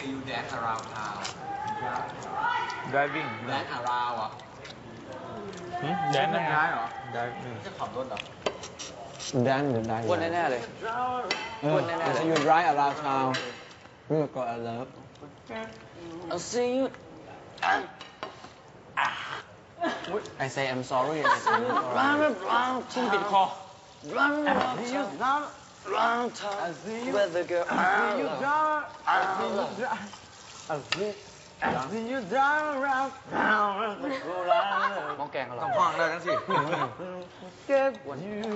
see you dance around town driving dance around อ่ะ หึแดนนั่นไง ได้เหรอ driving จะขับรถเหรอ ดันหรือได้ อ้วนแน่ๆเลย เออ อ้วนแน่ๆเลย ถ้า you drive around town เมื่อก็ I love I'll see you I say I'm sorry I say I'm sorry round round ชิงติดคอ round round round town where the girl มองแกงเหรอต้องฟังได้ทั้งสี่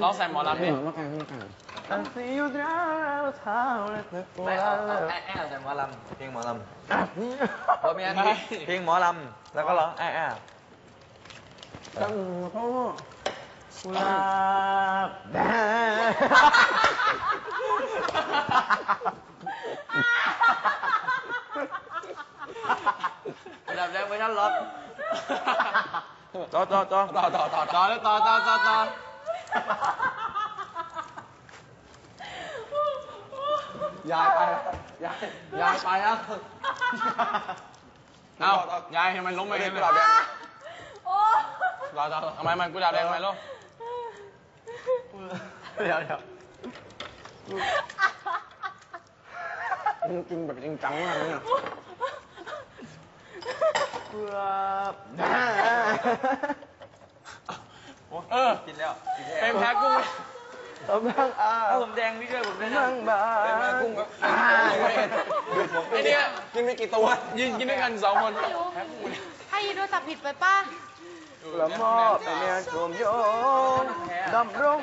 ร้องใส่หมอลำดิยมากันมากันไม่เอาเอาแอะแอะแต่หมอลำเพลงหมอลำเพราะม่งั้นไม่ำเพลงหมอลำแล้วก็ร้องแอะแอะตั้งเขากุลาบแดง อันดับแรกไม่ต้องล็อกต่อต่อต่อต่อต่อต่อต่อเลยต่อต่อต่อต่อยายไปแล้วยายยายไปแล้วเอ้ายายทำไมล้มไปกันเลยต่อต่อต่อทำไมมันกูดาบแดงทำไมล้มเดี๋ยวเดี๋ยวมึงกินแบบจริงจังมากเลย เนี่ยกุหลาบแดงเออกินแล้วเป็นแพ้กุ้งไหมเอาบ้างอะเอาผมแดงพี่ช่วยผมด้วยนะบ้างบ้าเป็นแม่กุ้งก็อ่าไอเนี่ยกินไปกี่ตัวยืนกินด้วยกันสองคนให้โทรศัพท์ผิดไปป่ะละมอบให้แม่ชมโยนดำรง